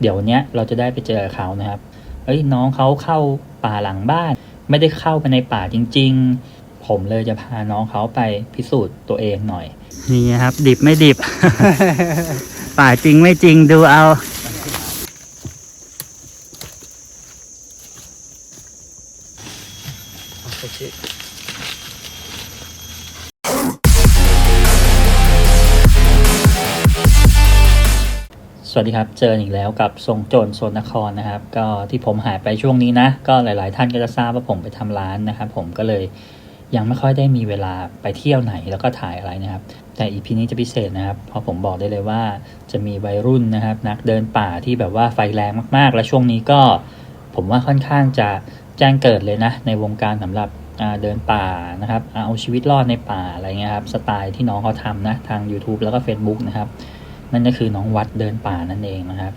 เดี๋ยวเนี้ยเราจะได้ไปเจอเขานะครับเอ้ยน้องเขาเข้าป่าหลังบ้าน ไม่ได้เข้าไปในป่าจริง ๆ ผมเลยจะพาน้องเขาไปพิสูจน์ตัวเองหน่อย นี่ครับ ดิบไม่ดิบ ป่าจริงไม่จริงดูเอา วัสดีครับ เจออีกแล้วกับทรงโจรโซนนครนะครับ ก็ที่ผมหายไปช่วงนี้นะ ก็หลาย ๆ ท่านก็จะทราบว่าผมไปทำร้านนะครับ ผมก็เลยยังไม่ค่อยได้มีเวลาไปเที่ยวไหนแล้วก็ถ่ายอะไรนะครับ แต่อีพีนี้จะพิเศษนะครับ เพราะผมบอกได้เลยว่าจะมีวัยรุ่นนะครับ นักเดินป่าที่แบบว่าไฟแรงมาก ๆ และช่วงนี้ก็ ผมว่าค่อนข้างจะแจ้งเกิดเลยนะ ในวงการสำหรับเดินป่านะครับ เอาชีวิตรอดในป่าอะไรเงี้ยครับ สไตล์ที่น้องเขาทำนะทาง YouTube แล้วก็ Facebook นะครับ นั่นก็คือน้องวัดเดินป่านั่นเองนะครับ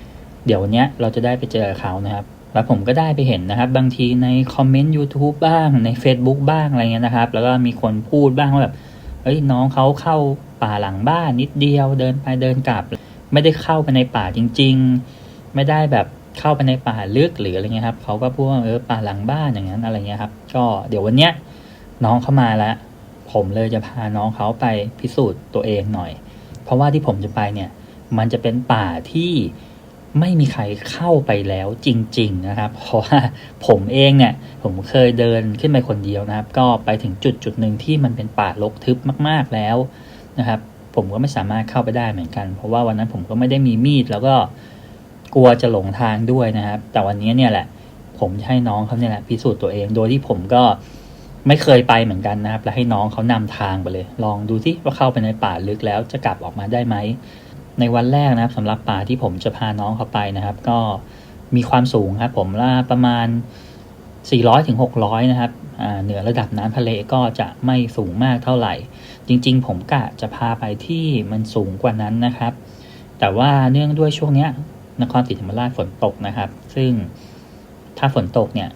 เดี๋ยววันเนี้ยเราจะได้ไปเจอเขานะครับ แล้วผมก็ได้ไปเห็นนะครับ บางทีในคอมเมนต์ YouTube บ้างใน Facebook บ้างอะไรเงี้ยนะครับ แล้วก็มีคนพูดบ้างว่าแบบเอ้ยน้องเขาเข้าป่าหลังบ้านนิดเดียวเดินไปเดินกลับ ไม่ได้เข้าไปในป่าจริง ๆ ไม่ได้แบบเข้าไปในป่าลึกหรืออะไรเงี้ยครับเขาก็พูดว่าเออป่าหลังบ้านอย่างนั้นอะไรเงี้ยครับ ก็เดี๋ยววันเนี้ยน้องเข้ามาแล้ว ผมเลยจะพาน้องเขาไปพิสูจน์ตัวเองหน่อย เพราะว่าที่ผมจะไปเนี่ย มันจะเป็นป่าที่ไม่มีใครเข้าไปแล้วจริง ๆ นะครับ เพราะว่าผมเองเนี่ย ผมเคยเดินขึ้นไปคนเดียวนะครับ ก็ไปถึงจุดจุดหนึ่งที่มันเป็นป่ารกทึบมาก ๆแล้วนะครับ ผมก็ไม่สามารถเข้าไปได้เหมือนกัน เพราะว่าวันนั้นผมก็ไม่ได้มีมีด แล้วก็กลัวจะหลงทางด้วยนะครับ แต่วันนี้เนี่ยแหละ ผมให้น้องเขาเนี่ยแหละพิสูจน์ตัวเอง โดยที่ผมก็ไม่เคยไปเหมือนกันนะครับ แล้วให้น้องเขานำทางไปเลย ลองดูที่ว่าเข้าไปในป่าลึกแล้วจะกลับออกมาได้ไหม ในวันแรกนะครับสำหรับป่าที่ผมจะพาน้องเขาไปนะครับ ก็มีความสูงครับ ผมว่าประมาณ 400ถึง600นะครับเหนือระดับน้ำทะเลก็จะไม่สูงมากเท่าไหร่ จริงๆ ผมกะจะพาไปที่มันสูงกว่านั้นนะครับ แต่ว่าเนื่องด้วยช่วงเนี้ยนครศรีธรรมราชฝนตกนะครับ ซึ่งถ้าฝนตกเนี่ย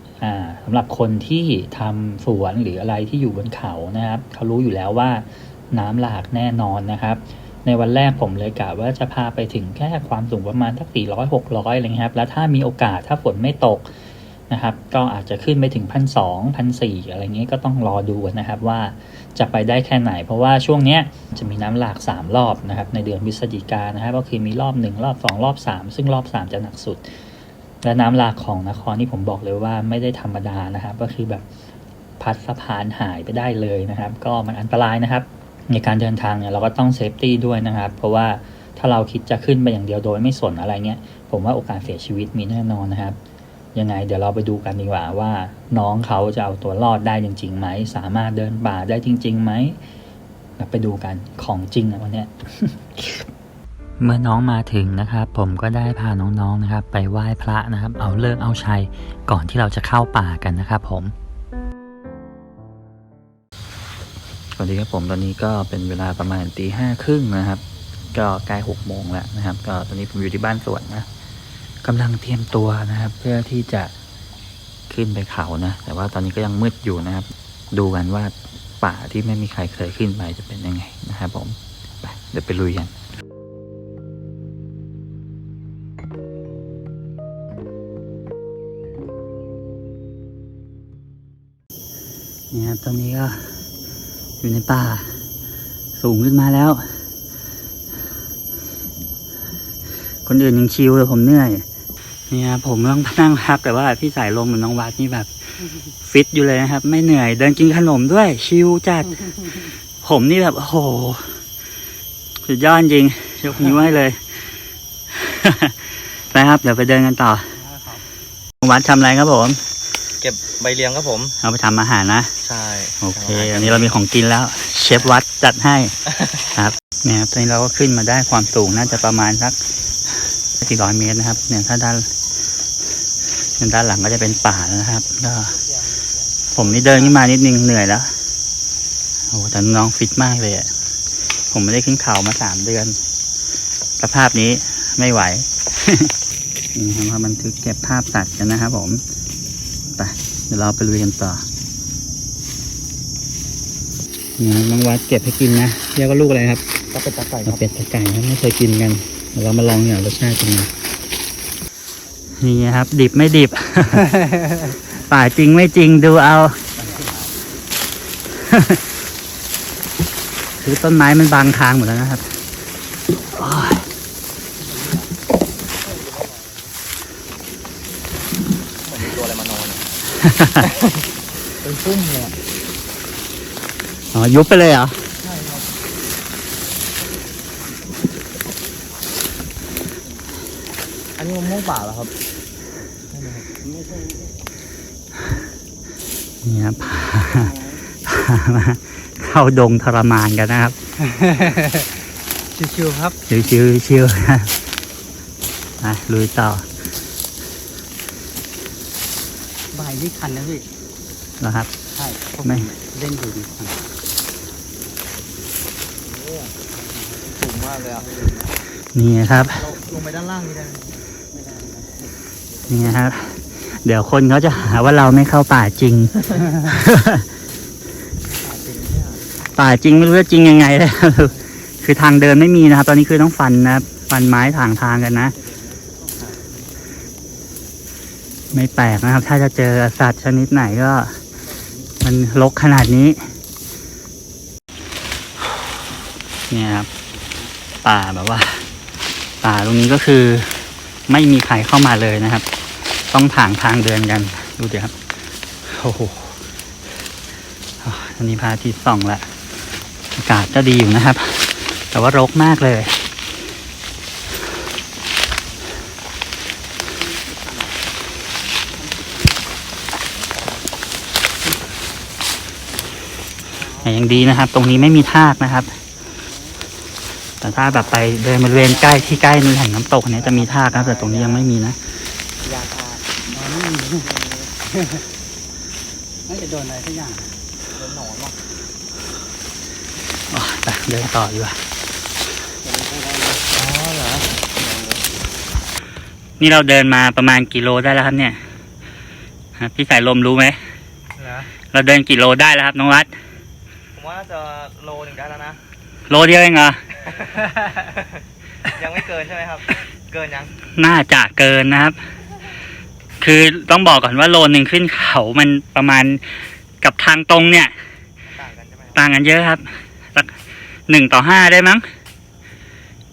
สำหรับคนที่ทำสวนหรืออะไรที่อยู่บนเขานะครับ เขารู้อยู่แล้วว่าน้ำหลากแน่นอนนะครับ ในวันแรกผมเลยกะว่าจะพาไปถึงแค่ความสูงประมาณสัก400 600อะไรเงี้ยครับแล้วถ้ามีโอกาสถ้าฝนไม่ตกนะครับ ก็อาจจะขึ้นไปถึงพันสองพันสี่อะไรเงี้ยก็ต้องรอดูนะครับว่าจะไปได้แค่ไหน เพราะว่าช่วงเนี้ยจะมีน้ำหลาก 3 รอบนะครับ ในเดือนพฤศจิกายนนะครับก็คือมีรอบ 1 รอบ 2 รอบ 3 ซึ่งรอบ 3 จะหนักสุด และน้ำหลากของนครนี่ผมบอกเลยว่าไม่ได้ธรรมดานะครับ ก็คือแบบพัดสะพานหายไปได้เลยนะครับ ก็มันอันตรายนะครับ ในการเดินทางเนี่ยเราก็ต้องเซฟตี้ด้วยนะครับ เพราะว่าถ้าเราคิดจะขึ้นไปอย่างเดียวโดยไม่สนอะไรเงี้ยผมว่าโอกาสเสียชีวิตมีแน่นอนนะครับ ยังไงเดี๋ยวเราไปดูกันดีกว่าว่า น้องเขาจะเอาตัวรอดได้จริงๆไหมสามารถเดินป่าได้จริงๆไหมไปดูกันของจริงอะวันนี้เมื่อน้องมาถึงนะครับ ผมก็ได้พาน้องๆนะครับ ไปไหว้พระนะครับ เอาเลิกเอาชัยก่อนที่เราจะเข้าป่ากันนะครับผม วัสดีครับผมตอนนี้ก็เป็นเวลาประมาณตีห้าครึ่งนะครับ ก็ใกล้หกโมงแล้วนะครับ ก็ตอนนี้ผมอยู่ที่บ้านสวนนะกำลังเตรียมตัวนะครับ เพื่อที่จะขึ้นไปเขานะ แต่ว่าตอนนี้ก็ยังมืดอยู่นะครับ ดูกันว่าป่าที่ไม่มีใครเคยขึ้นไปจะเป็นยังไงนะครับผมไปเดี๋ยวไปลุยกันนี่ครับตอนนี้ก็ อยู่ในป่า สูงขึ้นมาแล้ว คนอื่นยังชิวเลยผมเหนื่อยนี่ครับผมต้องนั่งพักแต่ว่าพี่สายลมเหมือนน้องวัดนี่แบบ ฟิตอยู่เลยนะครับ ไม่เหนื่อย เดินกินขนมด้วย ชิวจัด ผมนี่แบบ โอ้โห สุดยอดจริง ยกนิ้วให้เลย ไปครับ เดี๋ยวไปเดินกันต่อวัดทำอะไรครับผม เก็บใบเลียงครับผม เอาไปทำอาหารนะ ใช่โอเค อันนี้เรามีของกินแล้ว เชฟวัดจัดให้ ครับเนี่ยครับตอนนี้เราก็ขึ้นมาได้ความสูงน่าจะประมาณสัก 400 เมตรนะครับ เนี่ยถ้าด้านด้านหลังก็จะเป็นป่าแล้วนะครับก็ผมนี่เดินขึ้นมานิดนึงเหนื่อยแล้วโอ้แต่น้องฟิตมากเลยอะผมไม่ได้ขึ้นเขามาสามเดือน สภาพนี้ไม่ไหว นี่ครับมาบันทึกเก็บภาพสัตว์กันนะครับผมไปเดี๋ยวเราไปลุยกันต่อนะน้องวัดเก็บให้กินนะเรียกว่าลูกอะไรครับก็เป็นตะไคร้คเอารับเป็ดตะไก่ครับไม่เคยกินกันเดี๋ยวเรามาลองอย่างรสชาติกันนะนี่ครับ ดิบไม่ดิบ ป่าจริงไม่จริงดูเอา คือต้นไม้มันบางทางหมดแล้วนะครับโอ้ย เหมือนมีตัวอะไรมานอน เป็นพุ่มเลยอะอ๋อยุบไปเลยเหรออันนี้มะม่วงป่าเหรอครับนี่ครับพาพามาเข้าดงทรมานกันนะครับ ชิวๆครับ ชิวชิวๆชิวๆนะไปลุยต่อ ใบนี่คันนะพี่นะครับ ใช่ผมไม่เล่นอยู่ดีคันสูงมากเลยอะนี่ครับเราลงไปด้านล่างนี่ได้ไหมนี่ครับ เดี๋ยวคนเขาจะหาว่าเราไม่เข้าป่าจริง ป่าจริงไม่รู้จะจริงยังไงเลยครับคือทางเดินไม่มีนะครับ ตอนนี้คือต้องฟันนะครับฟันไม้ทางทางกันนะ ไม่แปลกนะครับ ถ้าจะเจอสัตว์ชนิดไหนก็ มันรกขนาดนี้ เนี่ยครับ ป่าแบบว่า ป่าตรงนี้ก็คือ ไม่มีใครเข้ามาเลยนะครับ ต้องถางทางเดินกัน ดูเดี๋ยวครับโอ้โหอ่าตอนนี้พาทิตส่องแล้วอากาศก็ดีอยู่นะครับ แต่ว่ารกมากเลย แต่ยังดีนะครับ ตรงนี้ไม่มีทากนะครับ แต่ถ้าแบบไปเดินบริเวณใกล้ที่ใกล้มีแห่งน้ำตกเนี่ยจะมีทากนะครับแต่ตรงนี้ยังไม่มีนะยาทาอ๋อนี่มีน่าจะโดนอะไรสักอย่างโดนหนอนวะอ๋อไปเดินต่อดีกว่าอ๋อเหรอนี่เราเดินมาประมาณกี่โลได้แล้วครับเนี่ยฮะพี่สายลมรู้ไหมเหรอเราเดินกี่โลได้แล้วครับน้องรัฐผมว่าน่าจะโลหนึ่งได้แล้วนะ โลเดียวเองเหรอ ยังไม่เกินใช่ไหมครับ เกินยัง น่าจะเกินนะครับ คือต้องบอกก่อนว่าโลหนึ่งขึ้นเขามันประมาณกับทางตรงเนี่ย ต่างกันใช่ไหมครับต่างกันเยอะครับสักหนึ่งต่อห้าได้มั้ง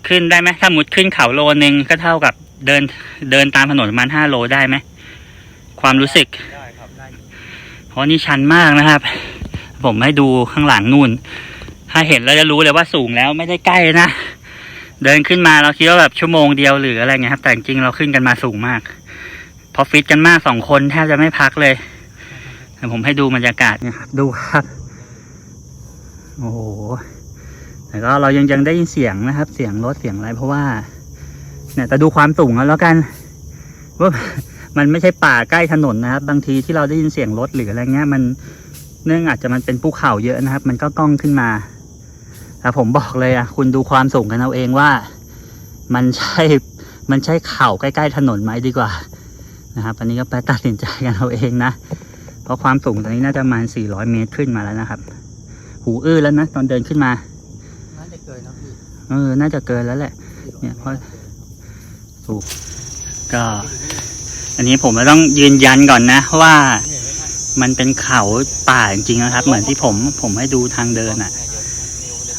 ขึ้นได้ไหมถ้ามุดขึ้นเขาโลนึงก็เท่ากับเดินเดินตามถนนประมาณห้าโลได้ไหม ความรู้สึก ได้ครับได้เพราะนี่ชันมากนะครับ ผมให้ดูข้างหลังนู่น ถ้าเห็นเราจะรู้เลยว่าสูงแล้วไม่ได้ใกล้นะ เดินขึ้นมาเราคิดว่าแบบชั่วโมงเดียวหรืออะไรเงี้ยครับ แต่จริงๆเราขึ้นกันมาสูงมาก พอฟิตกันมากสองคนแทบจะไม่พักเลยเดี๋ยวผมให้ดูบรรยากาศเนี่ยครับดูครับ โอ้โหแต่ก็เรายังยังได้ยินเสียงนะครับ เสียงรถเสียงอะไรเพราะว่า เนี่ยแต่ดูความสูงแล้วกันว่ามันไม่ใช่ป่าใกล้ถนนนะครับ บางทีที่เราได้ยินเสียงรถหรืออะไรเงี้ย มัน เนื่องอาจจะมันเป็นภูเขาเยอะนะครับ มันก็ก้องขึ้นมาแต่ผมบอกเลยอะ คุณดูความสูงกันเอาเองว่า มันใช่มันใช่เข่าใกล้ๆถนนไหมดีกว่านะครับ อันนี้ก็ไปตัดสินใจกันเอาเองนะ เพราะความสูงตอนนี้น่าจะประมาณ 400 เมตรขึ้นมาแล้วนะครับ หูอื้อแล้วนะตอนเดินขึ้นมา น่าจะเกินนะพี่เออ น่าจะเกินแล้วแหละ เนี่ยเพราะถูกก็ อันนี้ผมก็ต้องยืนยันก่อนนะว่า มันเป็นเขาป่าจริงๆนะครับ เหมือนที่ผมผมให้ดูทางเดินอะ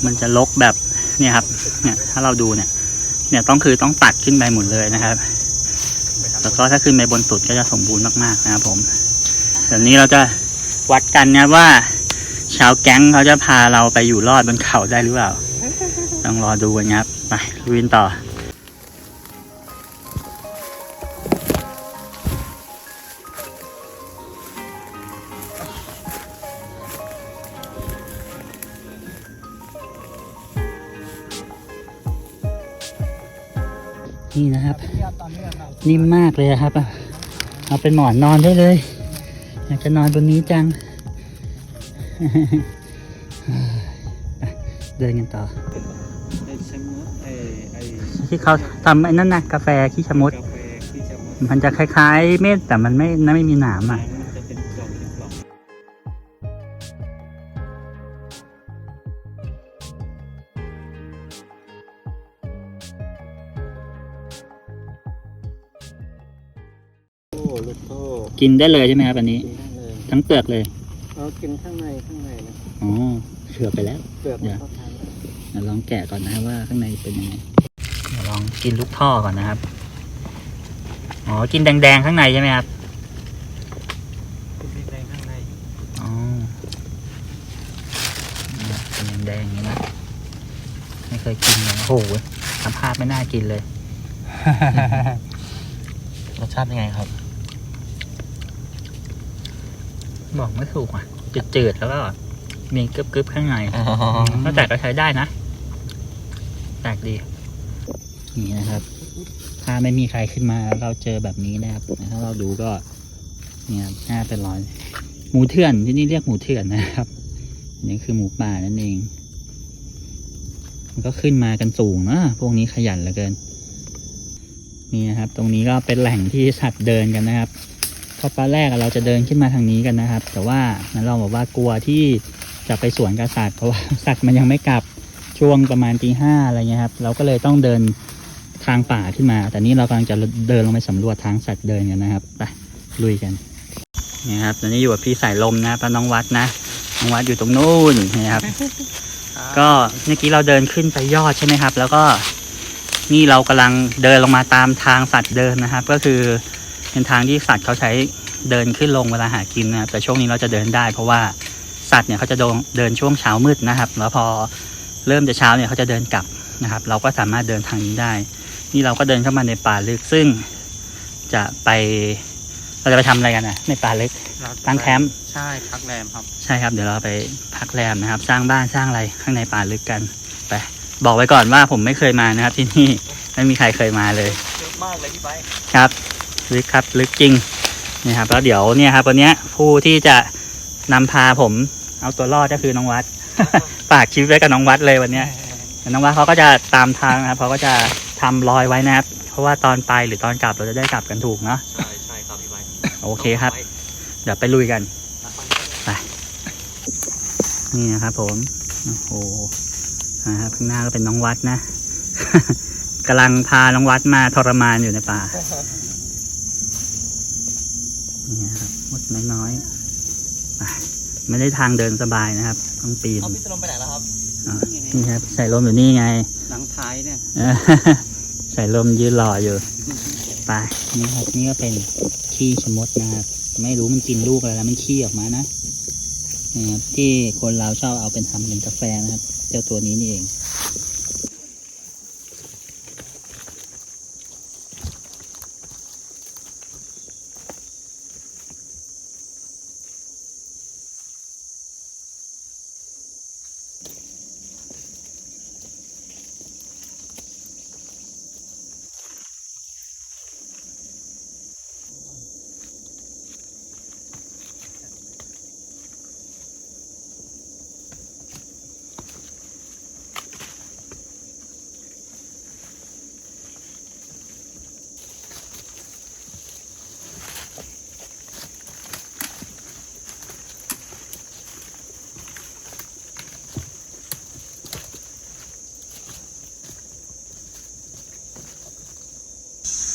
มันจะลกแบบเนี่ยครับ เนี่ย ถ้าเราดูเนี่ย เนี่ยต้องคือต้องตัดขึ้นไปหมดเลยนะครับ แล้วก็ถ้าขึ้นไปบนสุดก็จะสมบูรณ์มากๆนะครับผมเดี๋ยวนี้เราจะวัดกันนะว่า ชาวแก๊งเขาจะพาเราไปอยู่รอดบนเขาได้หรือเปล่าต้องรอดูกันครับ ไปลุยกันต่อ นี้เรานิ่มมากเลยอะครับ เอาเป็นหมอนนอนได้เลย อยากจะนอนบนนี้จังไปเดินกันต่อไอ้ชะมดไอ้ไอ้ที่เขาทำไอ้นั่นนะกาแฟขี้ชะมดกาแฟที่ชะมด มันจะคล้ายๆ เม็ดแต่มันไม่ไม่มีหนามอะ กินได้เลยใช่ไหมครับอันนี้ กินได้เลยทั้งเปลือกเลยเรากินข้างในข้างในนะอ๋อเชือกไปแล้ว เปลือกมันก็ทานได้เดี๋ยวลองแกะก่อนนะครับว่าข้างในเป็นยังไงเดี๋ยวลองกินลูกท่อก่อนนะครับ อ๋อ กินแดงๆข้างในใช่ไหมครับ กินในข้างในอ๋อเป็นแดงๆอย่างนี้นะ ไม่เคยกินเลยโอ้โหสภาพไม่น่ากินเลย รสชาติเป็นไงครับ บอกไม่ถูกอะจืดๆแล้วก็มีกรึบๆข้างในก็แต่ก็ใช้ได้นะแปลกดีนี่นะครับ ถ้าไม่มีใครขึ้นมาแล้วเราเจอแบบนี้นะครับถ้าเราดูก็ เนี่ยหน้าเป็นรอย หมูเถื่อนที่นี่เรียกหมูเถื่อนนะครับอันนี่คือหมูป่านั่นเอง มันก็ขึ้นมากันสูงนะพวกนี้ขยันเหลือเกิน นี่นะครับ ตรงนี้ก็เป็นแหล่งที่สัตว์เดินกันนะครับ เพราะตอนแรกอะเราจะเดินขึ้นมาทางนี้กันนะครับ แต่ว่านั้นเราบอกว่ากลัวที่จะไปสวนกับสัตว์เพราะว่าสัตว์มันยังไม่กลับช่วงประมาณตีห้าอะไรเงี้ยครับ เราก็เลยต้องเดินทางป่าขึ้นมา แต่นี้เรากำลังจะเดินลงไปสำรวจทางสัตว์เดินกันนะครับไปลุยกันนี่ครับตอนนี้อยู่กับพี่สายลมนะพระน้องวัดนะน้องวัดอยู่ตรงนู้นนะครับ ก็เมื่อกี้เราเดินขึ้นไปยอดใช่ไหมครับ แล้วก็นี่เรากำลังเดินลงมาตามทางสัตว์เดินนะครับ ก็คือ เป็นทางที่สัตว์เขาใช้เดินขึ้นลงเวลาหากินนะครับแต่ช่วงนี้เราจะเดินได้ เพราะว่าสัตว์เนี่ยเขาจะเดินเดินช่วงเช้ามืดนะครับ แล้วพอเริ่มจะเช้าเนี่ยเขาจะเดินกลับนะครับ เราก็สามารถเดินทางนี้ได้ นี่เราก็เดินเข้ามาในป่าลึกซึ่งจะไปเราจะไปทำอะไรกันนะในป่าลึกตั้งแคมป์ใช่พักแรมครับใช่ครับเดี๋ยวเราไปพักแรมนะครับ สร้างบ้านสร้างอะไรข้างในป่าลึกกันไปบอกไว้ก่อนว่าผมไม่เคยมานะครับที่นี่ไม่มีใครเคยมาเลยเยอะมากเลยพี่ไบค์ครับ ลึกครับลึกจริงนี่ครับแล้วเดี๋ยวเนี่ยครับวันเนี้ยผู้ที่จะนำพาผมเอาตัวรอดก็คือน้องวัดฝากชีวิตไว้กับน้องวัดเลยวันเนี้ยน้องวัดเขาก็จะตามทางนะครับเขาก็จะทำรอยไว้นะครับ เพราะว่าตอนไปหรือตอนกลับเราจะได้กลับกันถูกเนาะใช่ใช่ครับพี่ไบค์โอเคครับ เดี๋ยวไปลุยกันนี่นะครับผมโอ้โหนะครับข้างหน้าก็เป็นน้องวัดนะกำลังพาน้องวัดมาทรมานอยู่ในป่า นี่นะครับมดน้อยๆไปไม่ได้ทางเดินสบายนะครับ ต้องปีนเอาพี่จะลงไปไหนแล้วครับอ่านี่ครับ ใส่ลมอยู่นี่ไง หลังท้ายเนี่ยเออใส่ลมยืนรออยู่ ไปนี่ครับนี่ก็เป็นขี้ชะมดนะครับไม่รู้มันกินลูกอะไรแล้วมันขี้ออกมานะนี่ครับที่คนเราชอบเอาเป็นทำเป็นกาแฟนะครับ เจ้าตัวนี้นี่เอง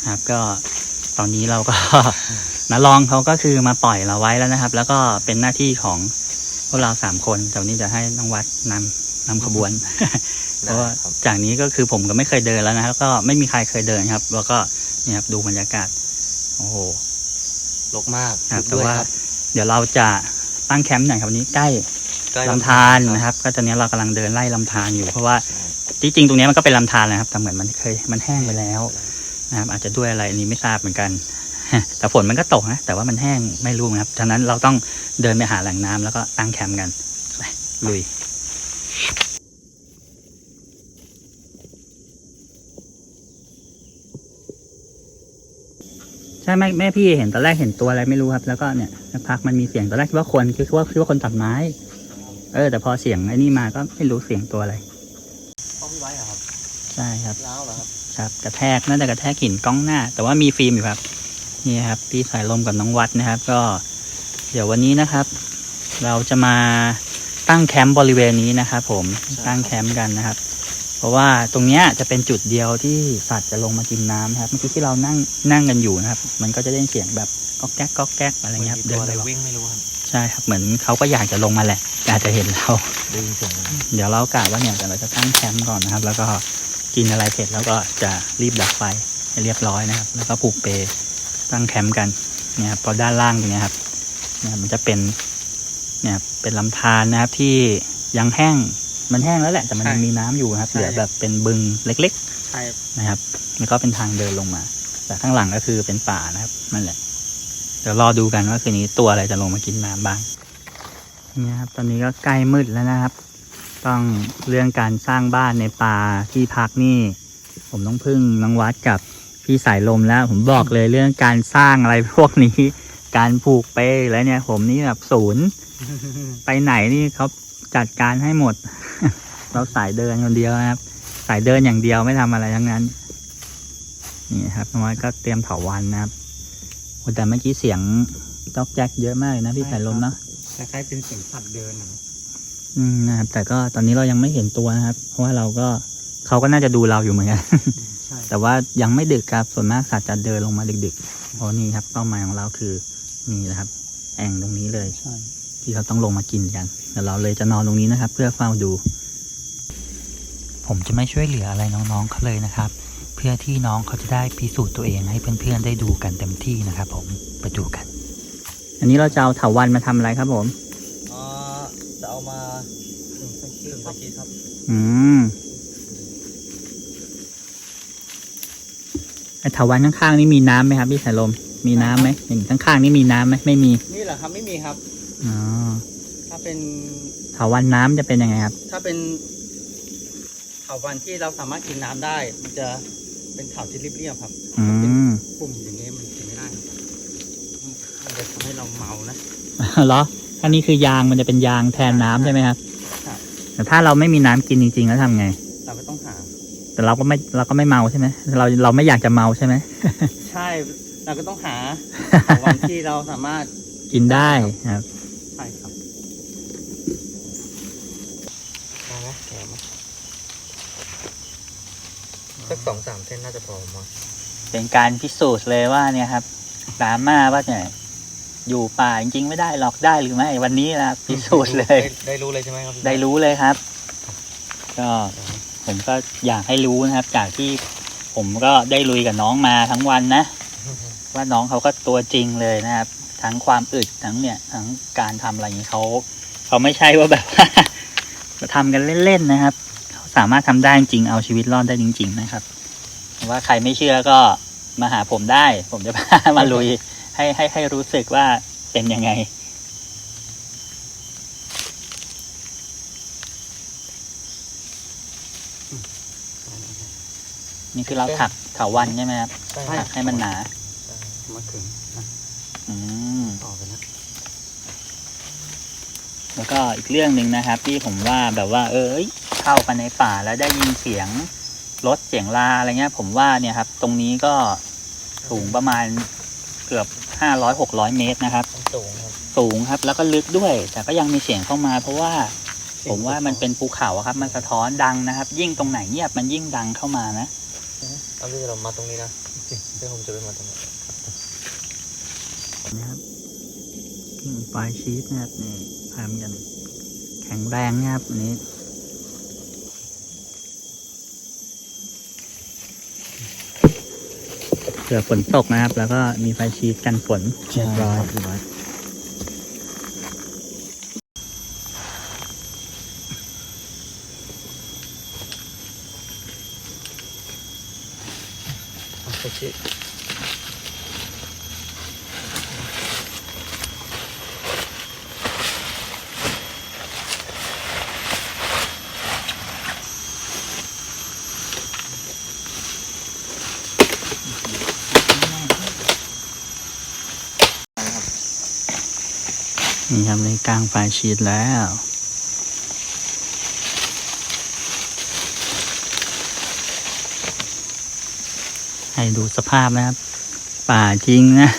ครับ ก็ตอนนี้เราก็นาลองเขาก็คือมาปล่อยเราไว้แล้วนะครับ แล้วก็เป็นหน้าที่ของพวกเราสามคนแต่วันนี้จะให้น้องวัดนำนำขบวนเพราะว่าจากนี้ก็คือผมก็ไม่เคยเดินแล้วนะครับแล้วก็ไม่มีใครเคยเดินครับ แล้วก็เนี่ยครับดูบรรยากาศ โอ้โหลกมากครับแต่ว่าเดี๋ยวเราจะตั้งแคมป์หน่อยครับวันนี้ใกล้ใกล้ลำธารนะครับ ก็ตอนนี้เรากำลังเดินไล่ลำธารอยู่ เพราะว่าที่จริงตรงนี้มันก็เป็นลำธารนะครับแต่เหมือนมันเคยมันแห้งไปแล้ว นะครับ อาจจะด้วยอะไรอันนี้ไม่ทราบเหมือนกัน แต่ฝนมันก็ตกนะแต่ว่ามันแห้งไม่รู้นะครับฉะนั้นเราต้องเดินไปหาแหล่งน้ำแล้วก็ตั้งแคมป์กันไปลุยใช่ไหมแม่พี่เห็นตอนแรกเห็นตัวอะไรไม่รู้ครับ แล้วก็เนี่ยสักพักมันมีเสียงตอนแรกคิดว่าคนคิดว่าคิดว่าคนตัดไม้ เออ แต่พอเสียงไอ้นี่มาก็ไม่รู้เสียงตัวอะไรต้องพี่ไบค์เหรอครับ ใช่ครับล้าวเหรอครับ ครับกระแทกน่าจะกระแทกหินกล้องหน้า แต่ว่ามีฟิล์มอยู่ครับ นี่ครับพี่สายลมกับน้องวัดนะครับ ก็เดี๋ยววันนี้นะครับ เราจะมาตั้งแคมป์บริเวณนี้นะครับผมตั้งแคมป์กันนะครับ เพราะว่าตรงเนี้ยจะเป็นจุดเดียวที่สัตว์จะลงมากินน้ำนะครับ เมื่อกี้ที่เรานั่งนั่งกันอยู่นะครับ มันก็จะได้ยินเสียงแบบก๊อกแก๊กก๊อกแก๊กอะไรเงี้ยครับเดิเดินนอะไรไปวิ่งไม่รู้ครับใช่ครับเหมือนเขาก็อยากจะลงมาแหละแต่อาจจะเห็นเรา ได้ยินเสียงเดี๋ยวเรากะว่าเนี่ยเดี๋ยวเราจะตั้งแคมป์ก่อนนะครับ แล้วก็ กินอะไรเสร็จแล้วก็จะรีบดับไฟให้เรียบร้อยนะครับ แล้วก็ผูกเปตั้งแคมป์กันเนี่ยครับเพราะด้านล่างตรงเนี้ยครับเนี่ยมันจะเป็นเนี่ยครับเป็นลำธารนะครับที่ยังแห้งมันแห้งแล้วแหละ แต่มันยังมีน้ำอยู่นะครับใช่เหลือแบบเป็นบึงเล็กใช่ๆนะครับแล้วก็เป็นทางเดินลงมา แต่ข้างหลังก็คือเป็นป่านะครับนั่นแหละเดี๋ยวรอดูกันว่าคืนนี้ตัวอะไรจะลงมากินน้ำบ้างเนี่ยครับตอนนี้ก็ใกล้มืดแล้วนะครับ ต้องเรื่องการสร้างบ้านในป่าที่พักนี่ ผมต้องพึ่งน้องวัดกับพี่สายลมแล้ว ผมบอกเลยเรื่องการสร้างอะไรพวกนี้ การผูกเป้แล้วเนี่ย ผมนี่แบบศูนย์ไปไหนนี่เขาจัดการให้หมด เราสายเดินคนเดียวนะครับ สายเดินอย่างเดียวไม่ทำอะไรทั้งนั้น นี่ครับน้องวัดก็เตรียมเถาวันนะครับแต่เมื่อกี้เสียงจอกแจ๊กเยอะมากเลยนะพี่สายลมเนาะคล้ายๆเป็นเสียงสัตว์เดินนะ อืมนะครับ แต่ก็ตอนนี้เรายังไม่เห็นตัวนะครับ เพราะว่าเราก็เขาก็น่าจะดูเราอยู่เหมือนกัน ใช่ แต่ว่ายังไม่ดึกครับ ส่วนมากสัตว์จะเดินลงมาดึกๆเพราะนี่ครับ เป้าหมายของเราคือนี่นะครับ แอ่งตรงนี้เลย ใช่ที่เขาต้องลงมากินกันแต่เราเลยจะนอนตรงนี้นะครับ เพื่อเฝ้าดู ผมจะไม่ช่วยเหลืออะไรน้องๆเขาเลยนะครับ เพื่อที่น้องเขาจะได้พิสูจน์ตัวเองให้เพื่อนๆได้ดูกันเต็มที่นะครับ ผมไปดูกัน อันนี้เราจะเอาเถาวันมาทำอะไรครับผมอ่าจะ เอามาถึงไฟคิดถึงไฟคิดครับ อืมไอเถาวันข้างๆนี่มีน้ำไหมครับพี่สายลม มีน้ำไหมเห็นข้างๆนี่มีน้ำไหมไม่มี นี่แหละครับไม่มีครับ อ๋อ ถ้าเป็นเถาวันน้ำจะเป็นยังไงครับ ถ้าเป็นเถาวันที่เราสามารถกินน้ำได้ มันจะเป็นเถาที่เรียบๆครับ อืมปุ่มอย่างนี้มันกินไม่ได้ครับมันจะทำให้เราเมานะเหรอ อันนี้คือยางมันจะเป็นยางแทนน้ำใช่ไหมครับครับ แต่ถ้าเราไม่มีน้ำกินจริงๆแล้วทำไง เราไม่ต้องหา แต่เราก็ไม่เราก็ไม่เมาใช่ไหมเราเราไม่อยากจะเมาใช่ไหม ใช่ เราก็ต้องหาเถาวันที่เราสามารถ กินได้ครับ ใช่ครับมาไหมแกมาสักสองสามเส้นน่าจะพอมาเป็นการพิสูจน์เลยว่าเนี่ยครับดราม่าว่าเนี่ย อยู่ป่าจริงๆไม่ได้หรอกได้หรือไม่ วันนี้นะพิสูจน์เลย ได้ได้รู้เลยใช่ไหมครับได้รู้เลยครับ ก็ผมก็อยากให้รู้นะครับ จากที่ผมก็ได้ลุยกับน้องมาทั้งวันนะ ว่าน้องเขาก็ตัวจริงเลยนะครับ ทั้งความอึดทั้งเนี่ย ทั้งการทำอะไรอย่างนี้เขาเขาไม่ใช่ว่าแบบว่าทำกันเล่นๆนะครับเขาสามารถทำได้จริงๆเอาชีวิตรอดได้จริง ๆ นะครับ ว่าใครไม่เชื่อก็มาหาผมได้ ผมจะพามาลุย ให้ให้ให้รู้สึกว่าเป็นยังไง นี่คือเราถักเถาวันใช่ไหมครับใช่ถักให้มันหนา มาถึงนะอืม ต่อไปนะแล้วก็อีกเรื่องหนึ่งนะครับที่ผมว่าแบบว่า เออเอ้ยเข้าไปในป่าแล้วได้ยินเสียงรถเสียงลาอะไรเงี้ย ผมว่าเนี่ยครับ ตรงนี้ก็สูงประมาณเกือบ ห้าร้อยหกร้อยเมตรนะครับมันสูงครับสูงครับ แล้วก็ลึกด้วย แต่ก็ยังมีเสียงเข้ามา เพราะว่าผมว่ามันเป็นภูเขาอะครับ มันสะท้อนดังนะครับ ยิ่งตรงไหนเงียบมันยิ่งดังเข้ามานะเอาพี่เรามาตรงนี้นะเดี๋ยวผมจะไปมาตรงนี้นะครับกิ่งปลายชีสนะครับนี่พามกันแข็งแรงนะครับอันนี้ เผื่อฝนตกนะครับ แล้วก็มีไฟชีสกันฝนเรียบร้อยเอเค นี่ครับในกลางไฟชีดแล้วให้ดูสภาพนะครับ ป่าจริงนะ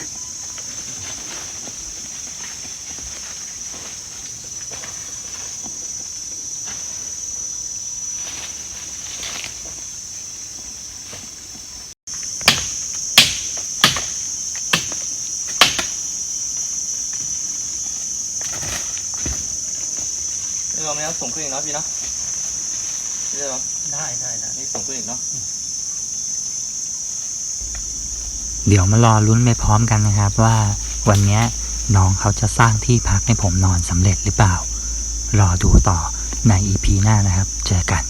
เอาไหมครับส่งขึ้นอีกเนาะพี่เนาะใช่ไหมได้ได้ได้นี่ส่งขึ้นอีกเนาะเดี๋ยวมารอลุ้นไปพร้อมกันนะครับว่าวันเนี้ยน้องเขาจะสร้างที่พักให้ผมนอนสำเร็จหรือเปล่า รอดูต่อใน EP หน้านะครับ เจอกัน